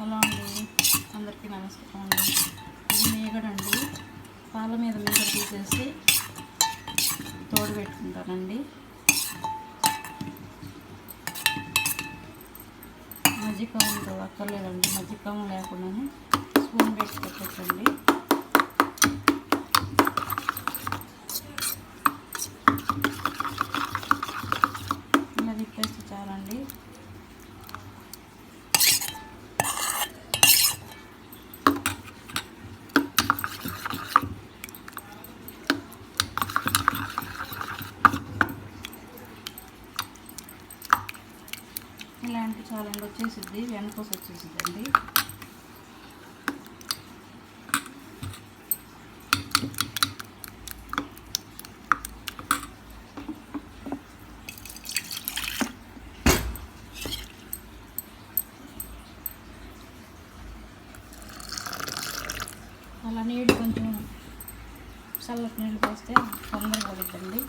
Hello అండి. అందరికీ నమస్కారం అండి. ఇది మేగడండి పాల మీద మేగడ తీసేసి తోడు పెట్టుకుంటానండి. మజ్జికాయంతో అక్కర్లేదండి. మజ్జికం లేకుండానే స్పూన్ పెట్టి పెట్టండి ఇలాంటి చాలండి వచ్చేసిద్ది వెనకోసి వచ్చేసిద్దండి అలా నీళ్ళు కొంచెం చల్లటి నీళ్ళు పోస్తే తొందరగా పడుతుంది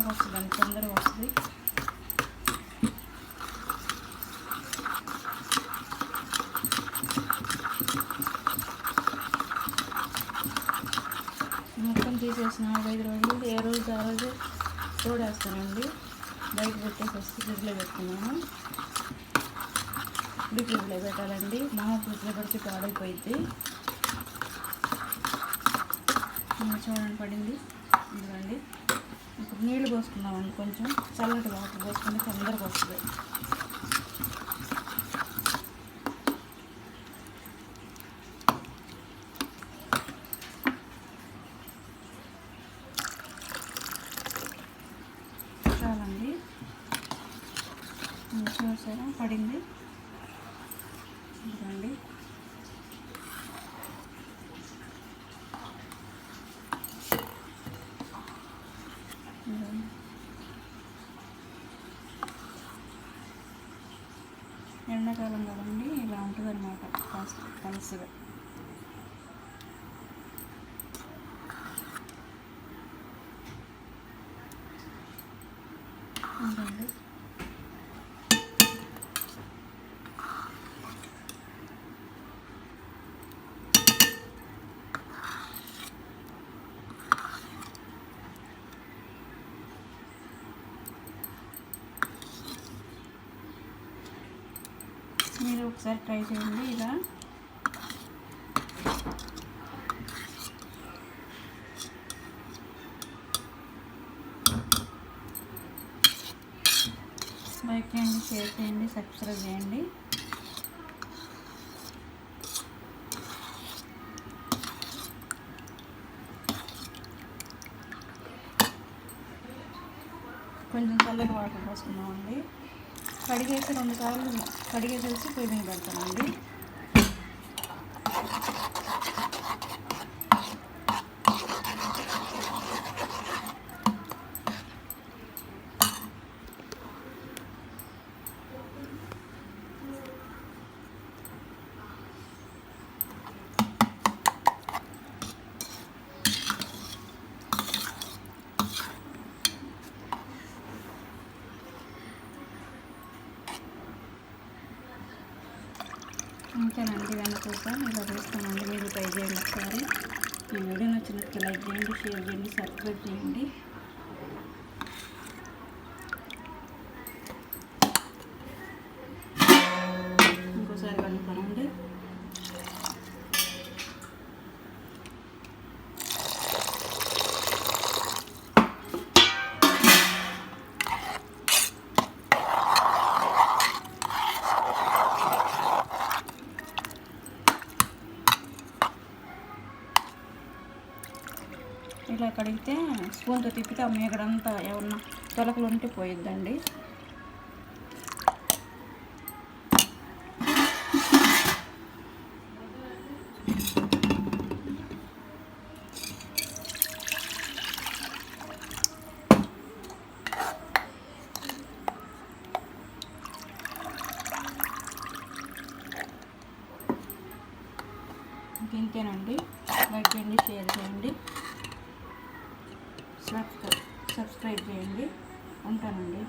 బాగా వస్తుందండి తొందరగా వస్తుంది. మొత్తం తీసేసిన నాలుగైదు రోజులు ఏ రోజు ఆ రోజు తోడేస్తానండి. బయట పెట్టేసి వస్తే ఫ్రిడ్జ్లో పెట్టుకున్నాను. ఇప్పుడు ఫ్రిడ్జ్లో పెట్టాలండి. మామ ఫ్రిడ్జ్లో పెడితే పాడైపోయింది చూడండి పడింది. ఇదిగోండి. ఇప్పుడు నీళ్ళు పోసుకుందామండి కొంచెం. చల్లటి వాటర్ పోసుకుంటే తొందరగా వస్తుంది. చాలండి. చూసారా? పడింది. ఇదిగోండి. ఎండాకాలం కదండి ఇలా ఉంటుంది అనమాట కాస్త పలుసుగా ఇదిగోండి. ఒకసారి ట్రై చేయండి ఇలా. లైక్ చేయండి షేర్ చేయండి సబ్స్క్రైబ్ చేయండి. కొంచెం చల్లటి వాటర్ పోసుకున్నామండి కడిగేసి రెండు సార్లు కడిగేసేసి పొయ్యి మీద పెడతానండి. అంతేనండి వెనకూక ఇలా వేస్తానండి మీరు ట్రై చేయండి ఒకసారి. ఈ వీడియో నచ్చినట్టు లైక్ చేయండి షేర్ చేయండి సబ్స్క్రైబ్ చేయండి. ఇలా కడిగితే స్పూన్తో తిప్పితే ఆ మేగడంతా ఏమన్నా తొలకలు ఉంటే పోయిద్దండి. ఇంతేనండి. లైక్ చేయండి షేర్ చేయండి సబ్స్క్రైబ్ సబ్స్క్రైబ్ చేయండి. ఉంటానండి.